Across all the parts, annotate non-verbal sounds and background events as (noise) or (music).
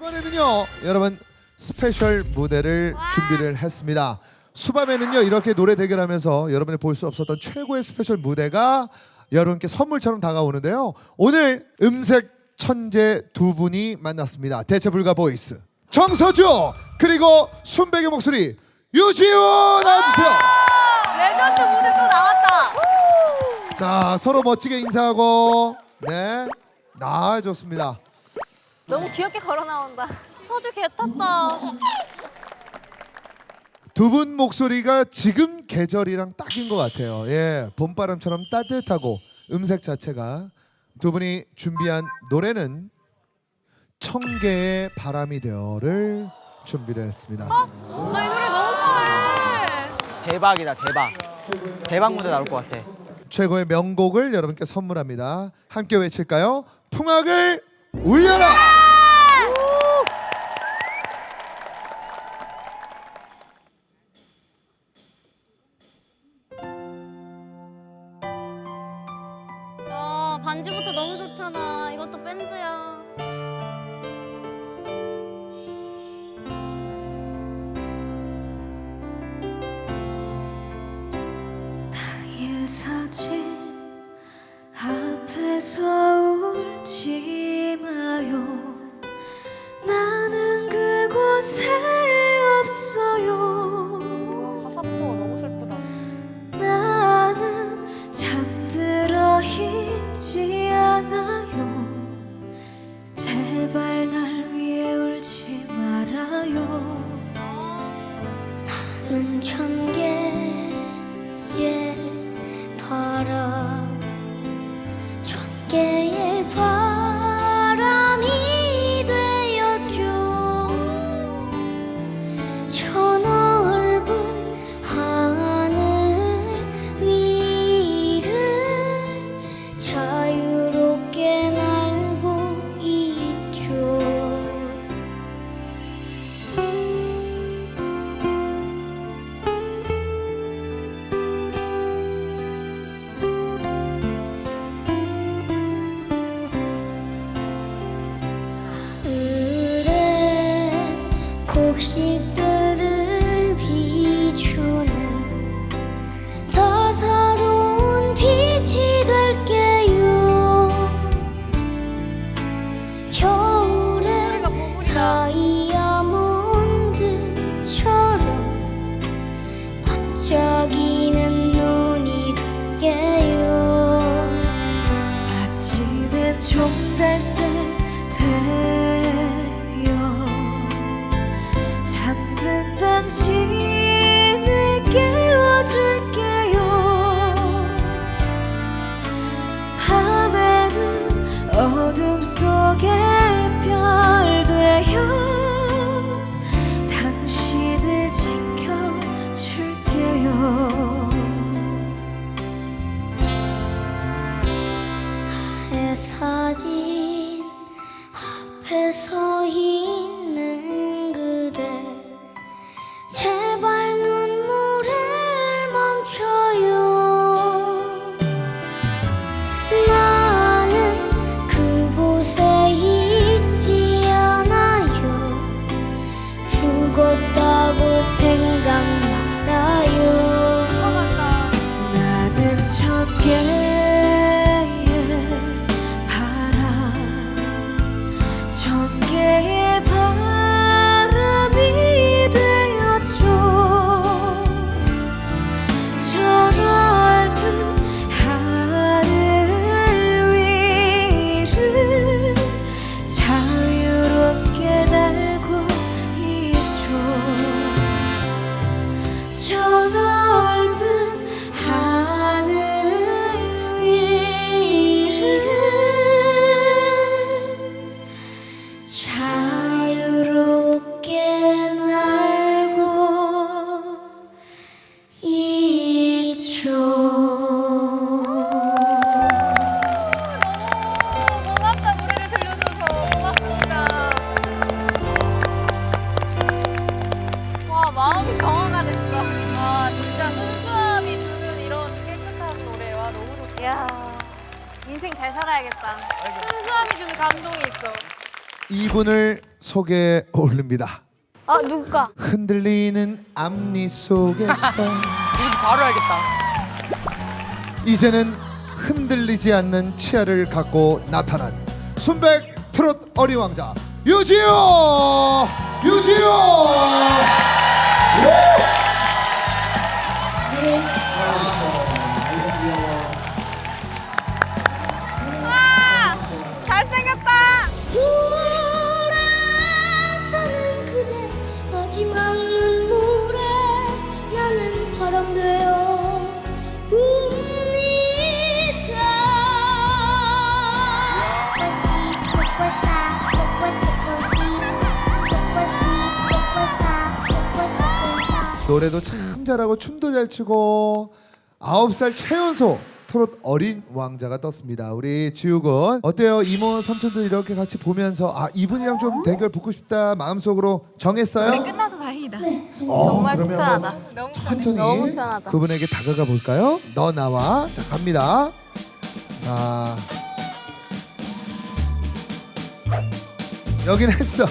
이번에는요 여러분 스페셜 무대를 준비를 했습니다. 수밤에는요 이렇게 노래 대결하면서 여러분이 볼 수 없었던 최고의 스페셜 무대가 여러분께 선물처럼 다가오는데요. 오늘 음색 천재 두 분이 만났습니다. 대체불가 보이스 정서주 그리고 순백의 목소리 유지훈 나와주세요. 레전드 무대 또 나왔다. 자 서로 멋지게 인사하고 네 아, 좋습니다 너무 귀엽게 걸어 나온다. (laughs) 서주 개 탔다. 두 분 목소리가 지금 계절이랑 딱인 것 같아요. 예, 봄바람처럼 따뜻하고 음색 자체가 두 분이 준비한 노래는 청개의 바람이 되어를 준비를 했습니다. 아, 이 노래 너무 좋아해. 대박이다 대박 대박 무대 나올 것 같아 최고의 명곡을 여러분께 선물합니다. 함께 외칠까요? 풍악을 울려라. 아, 반주부터 너무 좋잖아. 이것도 밴드야. 나의 사진 앞에서 울지 소개해 올립니다. 아 누가? 흔들리는 앞니 속에서 (laughs) 이거 바로 알겠다. 이제는 흔들리지 않는 치아를 갖고 나타난 순백 트롯 어린 왕자 유지호 유지호 와 노래도 참 잘하고 춤도 잘 추고 아홉 살 최연소 트롯 어린 왕자가 떴습니다. 우리 지욱은 어때요? 이모 삼촌들 이렇게 같이 보면서 아 이분이랑 좀 대결 붙고 싶다 마음속으로 정했어요? 끝나서 다행이다. 어, 정말 그러면 속편하다. 한번 천천히 너무 편하다. 그분에게 다가가 볼까요? 너 나와 자 갑니다. 자 여긴 했어.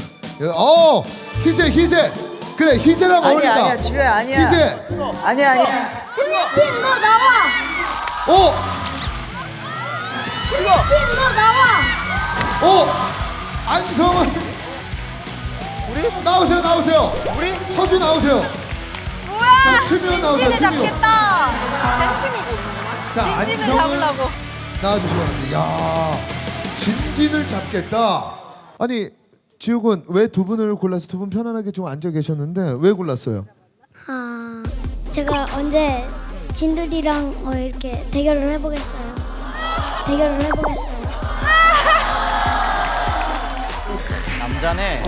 어 희재 희재 그래 희재랑 아니야 어울린다. 아니야 지효 아니야. 희재 아니야 아니야. 팀너 나와 어 팀너 나와 어 안성은 우리 나오세요 나오세요 우리 서주 나오세요 뭐야? 자, 투미호 나오세요, 진진을 투미호. 잡겠다. 자 진진을 안성은 잡으려고. 나와주시기 바랍니다 야 진진을 잡겠다 아니 지욱은 왜 두 분을 골라서 두 분 편안하게 좀 앉아 계셨는데 왜 골랐어요? 아 제가 언제 진들이랑 어, 이렇게 대결을 해보겠어요 대결을 해보겠어요 남자네.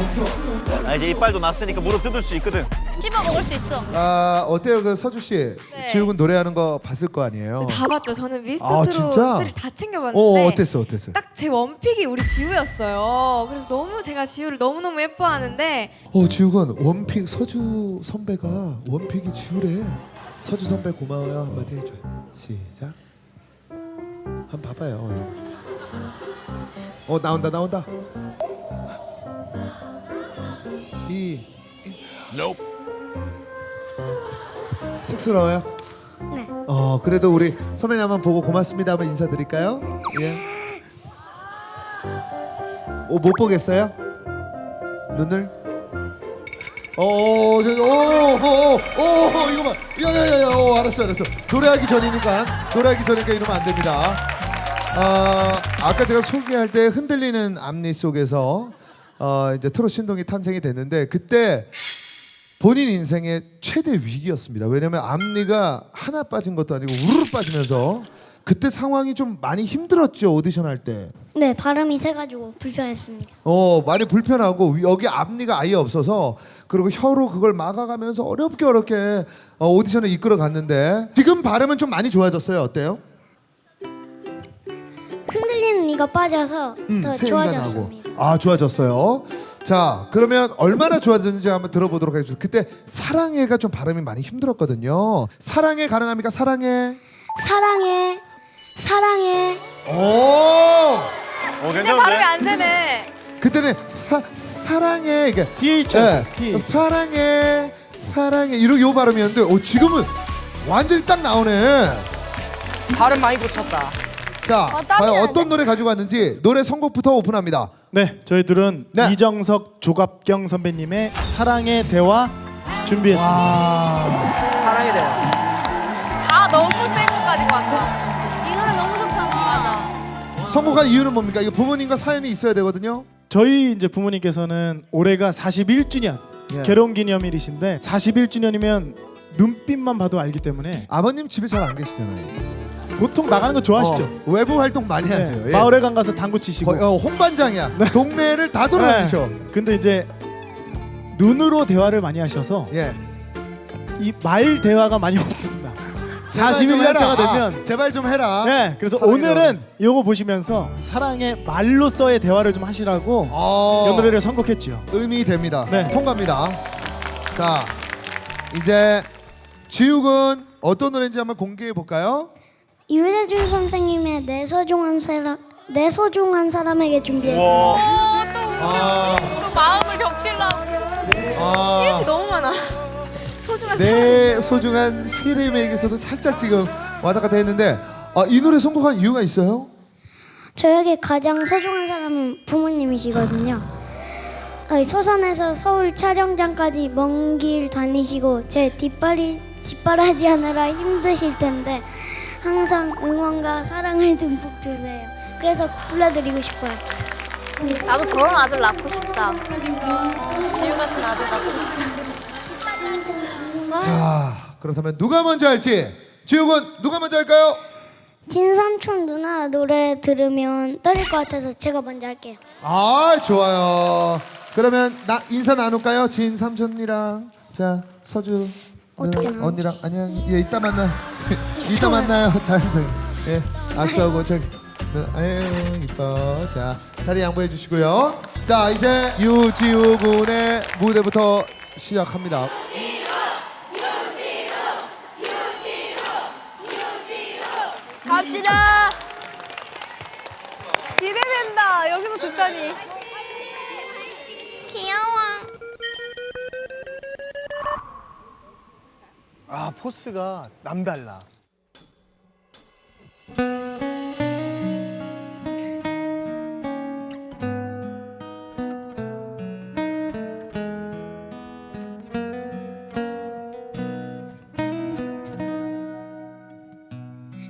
아, 이제 이빨도 났으니까 무릎 뜯을 수 있거든. 씹어 먹을 수 있어. 아 어때요 그 서주 씨 네. 지욱은 노래하는 거 봤을 거 아니에요? 다 봤죠. 저는 미스터 아, 진짜? 트롯을 다 챙겨봤는데 어 어땠어 어땠어요? 딱제 원픽이 우리 지우였어요. 그래서 너무 제가 지우를 너무너무 예뻐하는데 어 지욱은 원픽 서주 선배가 원픽이 지우래 서주 선배 고마워요 한마디 해줘요 시작 한번 봐봐요 어 나온다 나온다 이, 이. 쑥스러워요? 네 어 그래도 우리 선배님 한번 보고 고맙습니다 한번 인사드릴까요? 예. 오못 보겠어요? 눈을? 어, 저, 어, 어, 어, 어, 이거 봐. 야, 야, 야, 야, 어, 알았어, 알았어. 노래하기 전이니까, 노래하기 전이니까 이러면 안 됩니다. 아, 아까 제가 소개할 때 흔들리는 앞니 속에서 어, 이제 트롯 신동이 탄생이 됐는데 그때 본인 인생의 최대 위기였습니다. 왜냐면 앞니가 하나 빠진 것도 아니고 우르르 빠지면서 그때 상황이 좀 많이 힘들었죠 오디션 할 때. 네, 발음이 세가지고 불편했습니다. 어 많이 불편하고 여기 앞니가 아예 없어서 그리고 혀로 그걸 막아가면서 어렵게 어렵게 어, 오디션을 이끌어 갔는데 지금 발음은 좀 많이 좋아졌어요 어때요? 흔들리는 이가 빠져서 음, 더 좋아졌습니다. 아 좋아졌어요. 자 그러면 얼마나 좋아졌는지 한번 들어보도록 하겠습니다. 그때 사랑해가 좀 발음이 많이 힘들었거든요. 사랑해 가능합니까? 사랑해. 사랑해, 사랑해. 오 어, 근데 발음이 괜찮은데? 안 되네. 그때는 사 사랑해 이게 TH. 예, 사랑해 사랑해 이런 요 발음이었는데 어, 지금은 완전히 딱 나오네. 발음 많이 고쳤다. 자, 어, 땀이 과연. 어떤 노래 가지고 왔는지 노래 선곡부터 오픈합니다. 네, 저희들은 네. 이정석, 조갑경 선배님의 사랑의 대화 준비했습니다. 와, 사랑에 대해. 다 너무 센거 가지고 왔다. 이 노래 너무 좋잖아. 맞아. 선곡한 이유는 뭡니까? 이거 부모님과 사연이 있어야 되거든요. 저희 이제 부모님께서는 올해가 41주년 예. 결혼 기념일이신데 41주년이면 눈빛만 봐도 알기 때문에 아버님 집에 잘 안 계시잖아요. 보통 나가는 거 좋아하시죠? 어, 외부 활동 많이 네, 하세요. 예. 마을회관 가서 당구 치시고. 거- 어, 홍반장이야. 동네를 다 돌아다니셔. 네. 근데 이제 눈으로 대화를 많이 하셔서 예. 이 말 대화가 많이 없습니다. (laughs) 제발 좀 해라. 41년차가 아, 되면 제발 좀 해라. 네, 그래서 오늘은 이거 보시면서 사랑의 말로서의 대화를 좀 하시라고 어, 이 노래를 선곡했죠. 의미 됩니다. 네. 통과입니다. 자, 이제 지욱은 어떤 노래인지 한번 공개해 볼까요? 유해준 선생님의 내 소중한 사람, 내 소중한 사람에게 준비했습니다. 와, 어, 또 아, 또 마음을 적시려고. 시읒이 아, 너무 많아. (laughs) 소중한 사람. 내 소중한 세림에게서도 살짝 지금 갔다 했는데 아, 이 노래 선곡한 이유가 있어요? 저에게 가장 소중한 사람은 부모님이시거든요. 어, 서산에서 서울 촬영장까지 먼 길 다니시고 제 뒷발이 뒷바라지 하느라 힘드실 텐데 항상 응원과 사랑을 듬뿍 주세요. 그래서 불러드리고 싶어요. 나도 저런 아들 낳고 싶다. 지우 같은 아들 낳고 싶다. 자, 그렇다면 누가 먼저 할지 지우군 누가 먼저 할까요? 진삼촌 누나 노래 들으면 떨릴 것 같아서 제가 먼저 할게요. 아, 좋아요. 그러면 나 인사 나눌까요? 진 삼촌이랑 자 서주 어떻게 누나, 나누죠? 언니랑 안녕. 예, 이따 만나. (laughs) 이따 만나요. 자연스럽게. 예, 악수하고 저기. 누나, 아유 이뻐. 자 자리 양보해 주시고요. 자 이제 유지우 군의 무대부터 시작합니다. 갑시다. 기대된다. 여기서 듣다니. 아 포스가 남달라.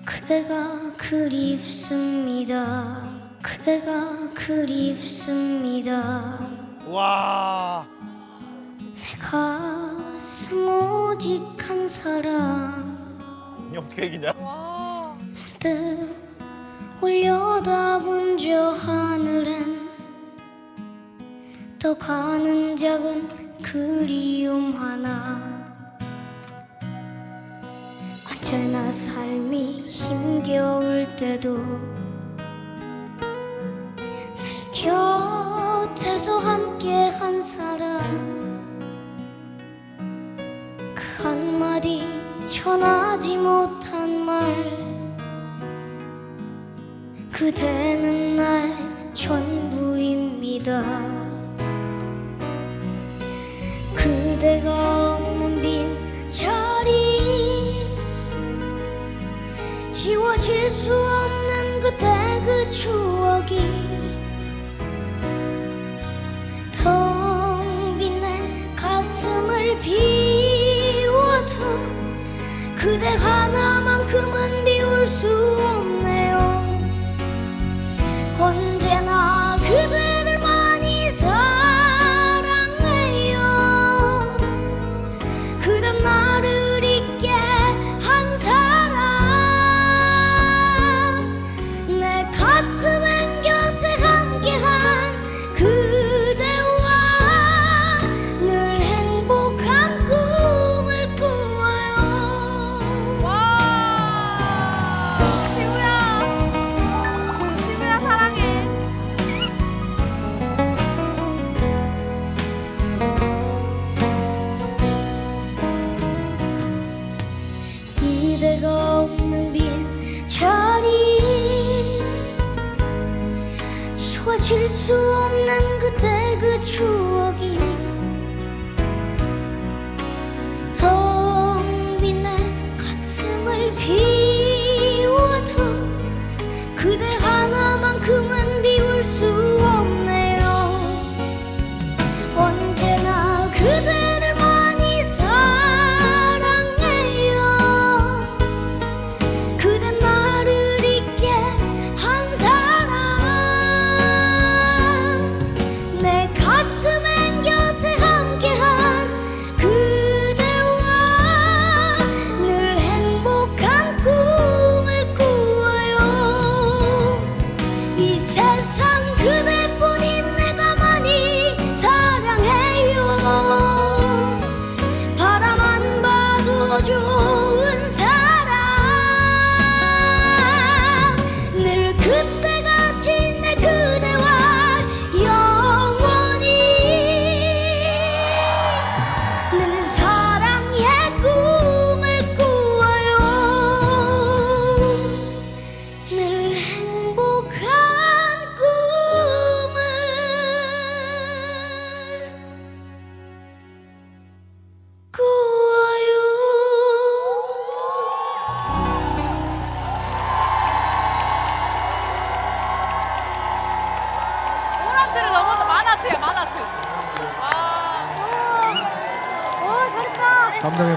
그대가 그립습니다. 그대가 그립습니다. 와. 가슴 오직 한 이 어떻게 이기냐? 뜻 올려다본 저 하늘엔 더 가는 작은 그리움 하나 언제나 삶이 힘겨울 때도 늘 곁에서 함께 한 사람 한마디 전하지 못한 말. 그대는 나의 전부입니다. 그대가 없는 빈 자리. 지워질 수 없는 그때 그 추억 그대 하나만큼은 그대가 없는 빈 자리 지워질 수 없는 그때 그 추억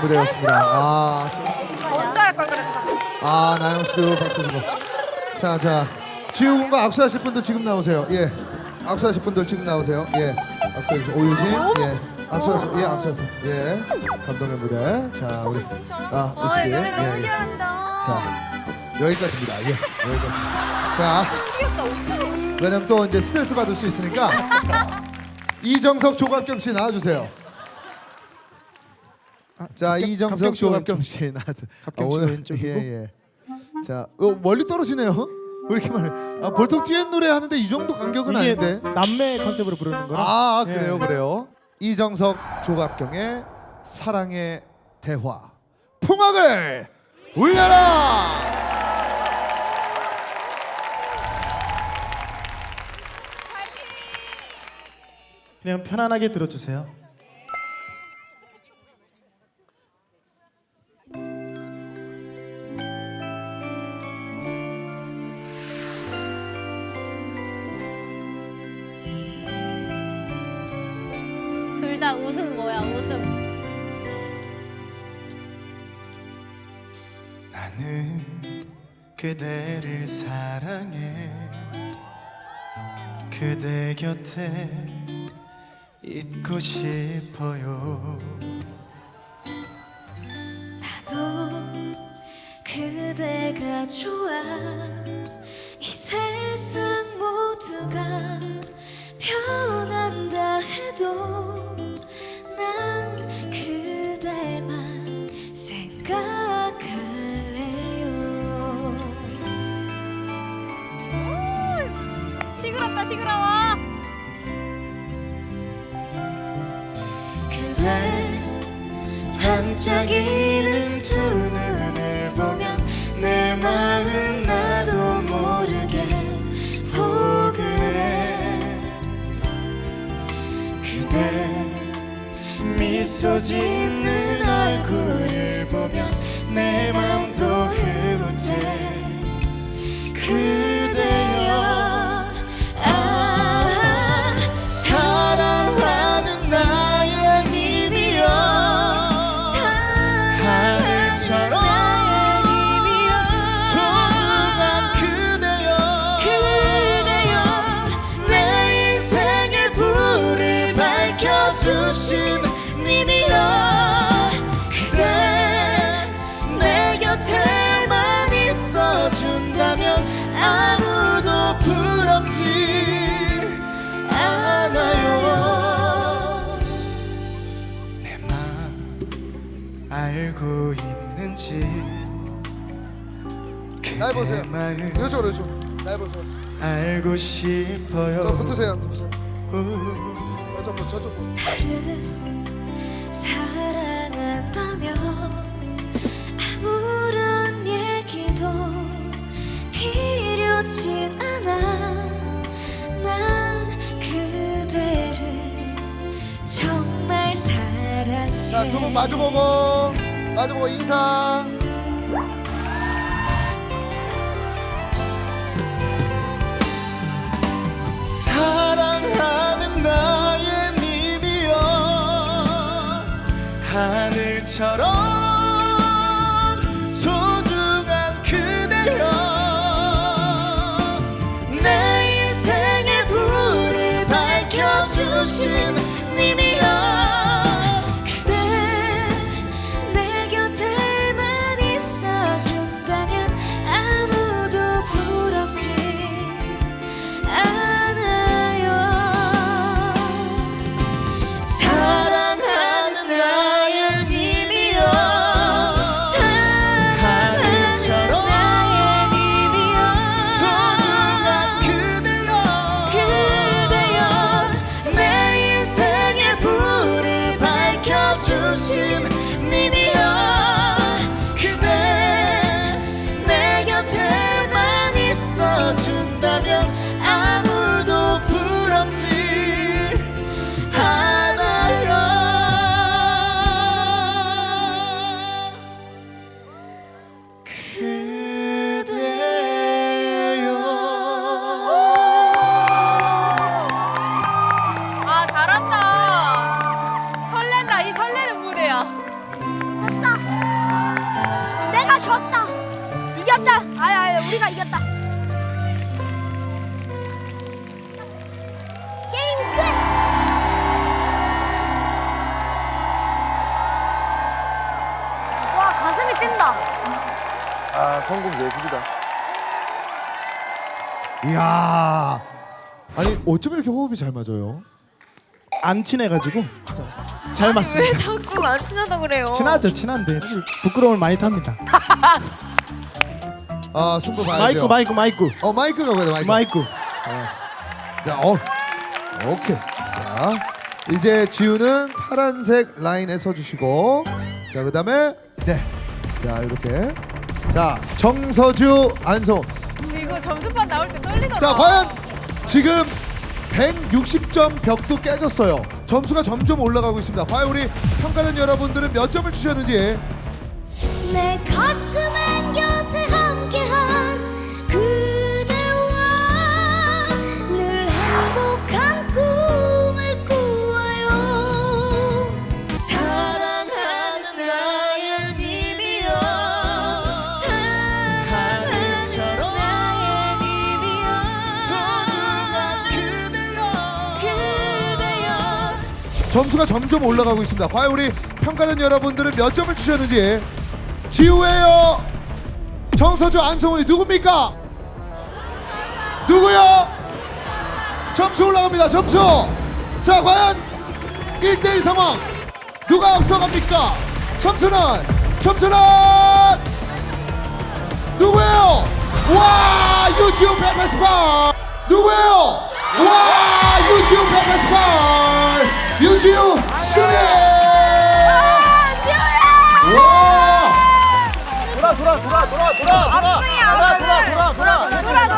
무대였습니다. 아, 먼저 할 걸 그랬다. 아 나영 씨도 박수 주고. 자, 자, 지우 군과 악수하실 분들 지금 나오세요. 예, 악수하실 분들 지금 나오세요. 예, 악수하실 오유진. 예, 악수하실 예, 악수하세요. 예, 감동의 무대. 자, 우리 아 어, 미스기. 노래 너무 예, 예. 자, 여기까지입니다. 예, 여기까지. 자, 왜냐면 또 이제 스트레스 받을 수 있으니까 (laughs) 이정석 조갑경 씨 나와 주세요. 자, 갑경- 이정석 갑경 씨가 조갑경 씨 나와주세요. 갑경 씨가 왼쪽이고. 예, 예. 자, 어, 멀리 떨어지네요. 왜 이렇게 많이? 아, 보통 듀엣 노래 하는데 이 정도 간격은 이게 아닌데. 남매 컨셉으로 부르는 거라. 아, 예. 그래요, 그래요. 이정석 조갑경의 사랑의 대화. 풍악을 울려라. 그냥 편안하게 들어주세요. 둘 다 웃음 뭐야 웃음. 나는 그대를 사랑해. 그대 곁에 있고 싶어요. 나도 그대가 좋아 시끄러워. 그대 반짝이는 두 눈을 보면 내 마음 나도 모르게 포근해 그대 미소 짓는 얼굴을 보면 내맘 알고 있는지 날 보세요. 그대 마음 이쪽으로 이쪽. 날 보세요. 알고 싶어요 저 붙으세요. 붙으세요. 우. 저쪽 분, 저쪽 분. 나를 사랑한다면 아무런 얘기도 필요진 않아 난 그대를 정말 사랑해 자, 두 분 마주 보고 마주보고 인사. 사랑하는 나의 님이여 하늘처럼 어쩜 이렇게 호흡이 잘 맞아요? 안 친해가지고 잘 맞습니다. 왜 자꾸 안 친하다 그래요? 친하죠, 친한데 사실 부끄러움을 많이 탑니다. 아 승부 봐야죠. 마이크, 마이크, 마이크, 어 마이크가 뭐야 마이크. 마이크. 자, 어, 오케이. 자, 이제 지우는 파란색 라인에 서주시고, 자, 그 다음에 네, 자 이렇게, 자 정서주 안성. 이거 점수판 나올 때 떨리더라. 자, 과연 지금 160점 벽도 깨졌어요. 점수가 점점 올라가고 있습니다. 과연 우리 평가는 여러분들은 몇 점을 주셨는지. 내 가슴엔 곁에 점수가 점점 올라가고 있습니다. 과연 우리 평가는 여러분들은 몇 점을 주셨는지. 지우예요. 정서주 안성훈이 누굽니까? 누구요? 점수 올라갑니다. 점수. 자, 과연 1대1 상황. 누가 앞서갑니까? 점수는 점수는 누구예요? 와 유지훈 페페스파 누구예요? 와 유지훈 페페스파 유지훈 승리 와 돌아 돌아 돌아 돌아 돌아 돌아 돌아 돌아 돌아 돌아 돌아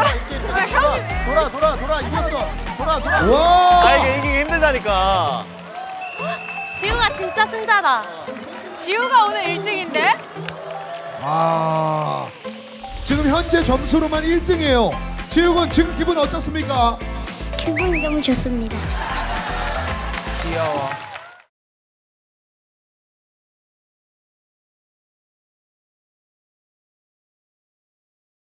돌아 돌아 돌아 돌아 이겼어 돌아 돌아 아 와. 이게 이기기 힘들다니까. 지우가 진짜 승자다. 지우가 오늘 1등인데? 아 지금 현재 점수로만 1등이에요 지우군 지금 기분 어떻습니까? 기분이 너무 좋습니다 要啊